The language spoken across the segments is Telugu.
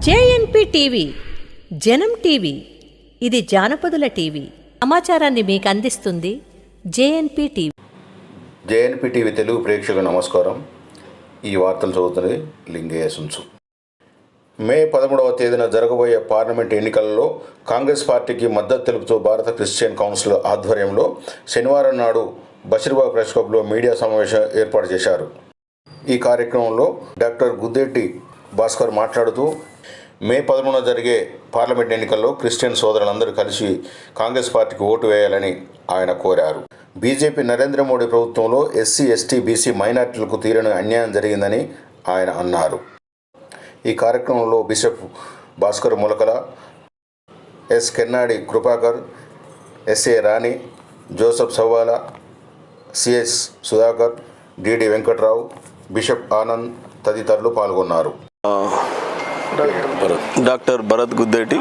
జేఎన్పి టీవీ జనం టీవీ ఇది జానపదుల టీవీ. సమాచారాన్ని మీకు అందిస్తుంది JNP TV. JNP TV Telugu ప్రేక్షకులకు నమస్కారం. ఈ వార్తలు చదువుతుంది లింగయ్య సుంచు మే పదమూడవ తేదీన జరగబోయే పార్లమెంట్ ఎన్నికలలో కాంగ్రెస్ పార్టీకి మద్దతు తెలుపుతూ భారత క్రిస్టియన్ కౌన్సిల్ ఆధ్వర్యంలో శనివారం నాడు బషీర్బాగ్ ప్రెస్ క్లబ్లో మీడియా సమావేశం ఏర్పాటు చేశారు. ఈ కార్యక్రమంలో డాక్టర్ గుద్దేటి భాస్కర్ మాట్లాడుతూ మే పదమూడున జరిగే పార్లమెంట్ ఎన్నికల్లో క్రిస్టియన్ సోదరులందరూ కలిసి కాంగ్రెస్ పార్టీకి ఓటు వేయాలని ఆయన కోరారు. బీజేపీ నరేంద్ర మోడీ ప్రభుత్వంలో ఎస్సీ ఎస్టీ బీసీ మైనార్టీలకు తీరని అన్యాయం జరిగిందని ఆయన అన్నారు. ఈ కార్యక్రమంలో bishop Bhaskar Mulakala S Kennedy Krupakar S A Rani Joseph Savvala C S Sudhakar D D Venkatrao bishop Anand తదితరులు పాల్గొన్నారు. Doctor Bharat Guddeti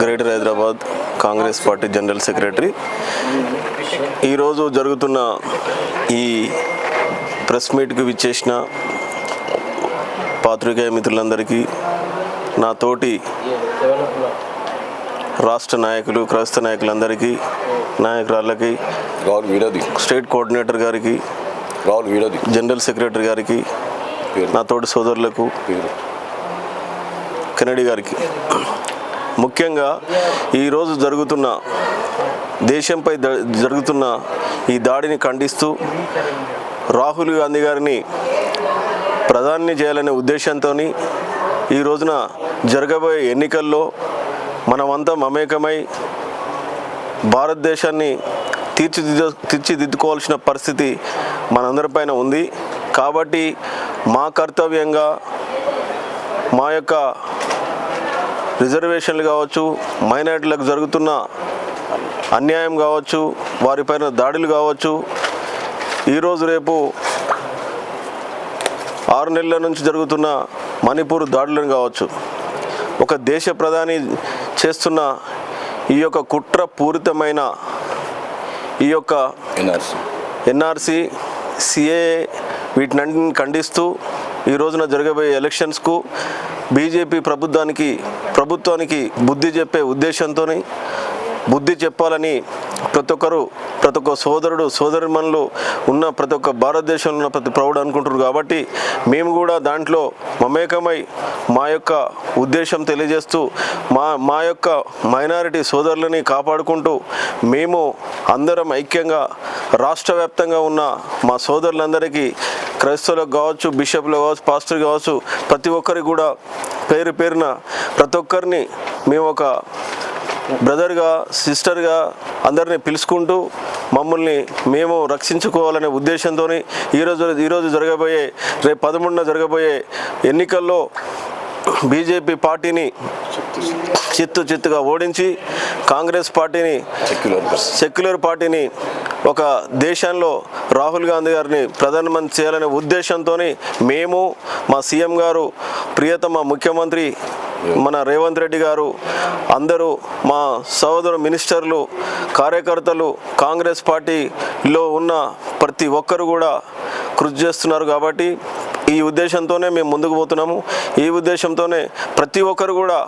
greater Hyderabad Congress party general secretary. ఈరోజు జరుగుతున్న ఈ ప్రెస్ మీట్కి విచ్చేసిన పాత్రికేయ మిత్రులందరికీ నా తోటి రాష్ట్ర నాయకులు క్రైస్త నాయకులందరికీ నాయకురాళ్ళకి రాహుల్ వీడది స్టేట్ కోఆర్డినేటర్ గారికి రాహుల్ వీడది జనరల్ సెక్రటరీ గారికి నా తోటి సోదరులకు కెనడీ గారికి. ముఖ్యంగా ఈరోజు జరుగుతున్న దేశంపై జరుగుతున్న ఈ దాడిని ఖండిస్తూ రాహుల్ గాంధీ గారిని ప్రధాని చేయాలనే ఉద్దేశంతో ఈ రోజున జరగబోయే ఎన్నికల్లో మనమంతా మమేకమై భారతదేశాన్ని తీర్చిదిద్దు తీర్చిదిద్దుకోవాల్సిన పరిస్థితి మనందరిపైన ఉంది. కాబట్టి మా కర్తవ్యంగా మా యొక్క రిజర్వేషన్లు కావచ్చు మైనారిటీలకు జరుగుతున్న అన్యాయం కావచ్చు వారిపైన దాడులు కావచ్చు ఈరోజు రేపు ఆరు నెలల నుంచి జరుగుతున్న మణిపూర్ దాడులను కావచ్చు ఒక దేశ ప్రధాని చేస్తున్న ఈ యొక్క కుట్ర పూరితమైన ఈ యొక్క ఎన్ఆర్సీ. ఎన్ఆర్సి సిఏ వీటినన్నింటిని ఖండిస్తూ ఈ రోజున జరగబోయే ఎలక్షన్స్కు బీజేపీ ప్రభుత్వానికి ప్రభుత్వానికి బుద్ధి చెప్పే ఉద్దేశంతో బుద్ధి చెప్పాలని ప్రతి ఒక్కరు ప్రతి ఒక్క సోదరుడు సోదరిమణులు ఉన్న ప్రతి ఒక్క భారతదేశంలో ఉన్న ప్రతి ప్రౌఢ అనుకుంటున్నారు కాబట్టి మేము కూడా దాంట్లో మమేకమై మా యొక్క ఉద్దేశం తెలియజేస్తూ మా మా యొక్క మైనారిటీ సోదరులని కాపాడుకుంటూ మేము అందరం ఐక్యంగా రాష్ట్ర ఉన్న మా సోదరులందరికీ క్రైస్తవులకు కావచ్చు బిషప్లు కావచ్చు పాస్టర్ కావచ్చు ప్రతి ఒక్కరికి కూడా పేరు పేరున ప్రతి ఒక్కరిని మేము ఒక బ్రదర్గా సిస్టర్గా అందరినీ పిలుచుకుంటూ మమ్మల్ని మేము రక్షించుకోవాలనే ఉద్దేశంతో ఈరోజు ఈరోజు జరగబోయే రేపు పదమూడున జరగబోయే ఎన్నికల్లో బీజేపీ పార్టీని చిత్తు చిత్తుగా ఓడించి కాంగ్రెస్ పార్టీని సెక్యులర్ పార్టీని ఒక దేశంలో రాహుల్ గాంధీ గారిని ప్రధానమంత్రి చేయాలనే ఉద్దేశంతో మేము మా సీఎం గారు ప్రియతమ ముఖ్యమంత్రి మన రేవంత్ రెడ్డి గారు అందరూ మా సహోదరు మినిస్టర్లు కార్యకర్తలు కాంగ్రెస్ పార్టీలో ఉన్న ప్రతి ఒక్కరు కూడా కృషి చేస్తున్నారు కాబట్టి ఈ ఉద్దేశంతోనే మేము ముందుకు పోతున్నాము. ఈ ఉద్దేశంతోనే ప్రతి ఒక్కరు కూడా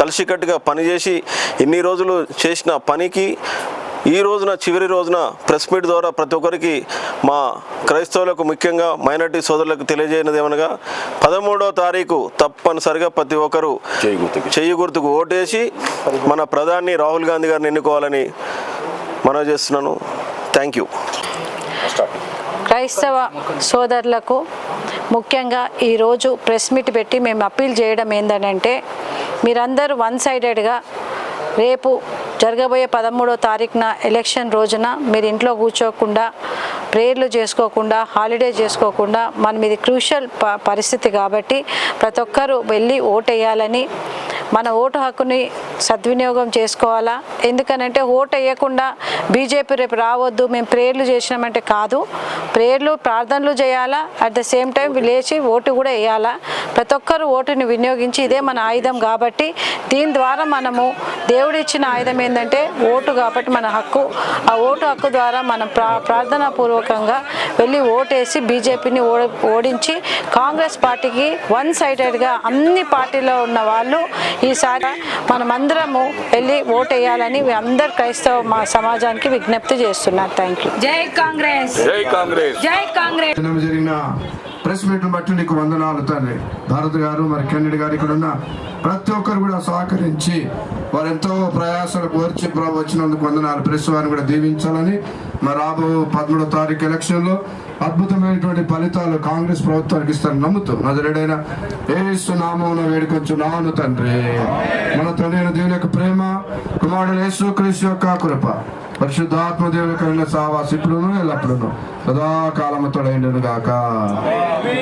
కలిసికట్టుగా పనిచేసి ఇన్ని రోజులు చేసిన పనికి ఈ రోజున చివరి రోజున ప్రెస్ మీట్ ద్వారా ప్రతి ఒక్కరికి మా క్రైస్తవులకు ముఖ్యంగా మైనార్టీ సోదరులకు తెలియజేయనది ఏమనగా పదమూడవ తారీఖు తప్పనిసరిగా ప్రతి ఒక్కరు చేయి గుర్తుకి. చెయ్యి గుర్తుకు ఓటేసి మన ప్రధాని రాహుల్ గాంధీ గారిని ఎన్నుకోవాలని మనవి చేస్తున్నాను. Thank you. క్రైస్తవ సోదరులకు ముఖ్యంగా ఈరోజు ప్రెస్ మీట్ పెట్టి మేము అప్పీల్ చేయడం ఏంటంటే మీరందరూ వన్ సైడెడ్గా రేపు జరగబోయే పదమూడో తారీఖున ఎలక్షన్ రోజున మీరు ఇంట్లో కూర్చోకుండా ప్రేయర్లు చేసుకోకుండా హాలిడే చేసుకోకుండా మనం ఇది క్రూషల్ పరిస్థితి కాబట్టి ప్రతి ఒక్కరూ వెళ్ళి ఓటు వేయాలని మన ఓటు హక్కుని సద్వినియోగం చేసుకోవాలా? ఎందుకనంటే ఓటు వేయకుండా బీజేపీ రేపు రావద్దు మేము ప్రేయర్లు చేసినామంటే కాదు. ప్రేయర్లు ప్రార్థనలు చేయాలా? అట్ ద సేమ్ టైం లేచి ఓటు కూడా వేయాలా? ప్రతి ఒక్కరు ఓటుని వినియోగించి ఇదే మన ఆయుధం కాబట్టి దీని ద్వారా మనము దేవుడిచ్చిన ఆయుధం ఏంటంటే ఓటు కాబట్టి మన హక్కు. ఆ ఓటు హక్కు ద్వారా మనం ప్రా ప్రార్థనా పూర్వకంగా వెళ్ళి ఓటేసి బీజేపీని ఓడించి కాంగ్రెస్ పార్టీకి వన్ సైడెడ్గా అన్ని పార్టీలో ఉన్న వాళ్ళు ఈసారి మనమందరము వెళ్ళి ఓటు వేయాలని అందరు క్రైస్తవ మా సమాజానికి విజ్ఞప్తి చేస్తున్నారు. థ్యాంక్ యూ జై కాంగ్రెస్. జై కాంగ్రెస్. జై కాంగ్రెస్. జరిగిన ప్రెస్ మీట్ బట్టి నీకు వందనాలు తండ్రి. భారత్ గారు మరి కెన్నడి గారు ఇక్కడ ఉన్న ప్రతి ఒక్కరు కూడా సహకరించి వారు ఎంతో ప్రయాసాలు కోర్చి ప్రభు వచ్చినందుకు వందనాలు. ప్రెస్ వారిని కూడా దీవించాలని మరి రాబో పదమూడో తారీఖు ఎలక్షన్లో అద్భుతమైనటువంటి ఫలితాలు కాంగ్రెస్ ప్రభుత్వానికి ఇస్తారని నమ్ముతూ నజరేడైన ఏసు నామమున నాను తండ్రి. మన తండ్రి దేవుని యొక్క ప్రేమ కుమారుడు యేసు క్రీస్తు యొక్క కృప పరిశుద్ధాత్మ దేవుని కలిగిన సావాస ఇప్పుడును ఎల్లప్పుడును సదాకాలము తొడైండును గాక.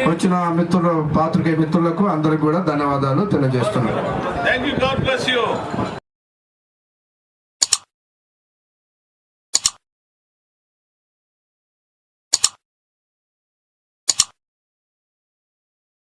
వచ్చిన మిత్రులు పాత్రికే మిత్రులకు అందరికి కూడా ధన్యవాదాలు తెలియజేస్తున్నాను.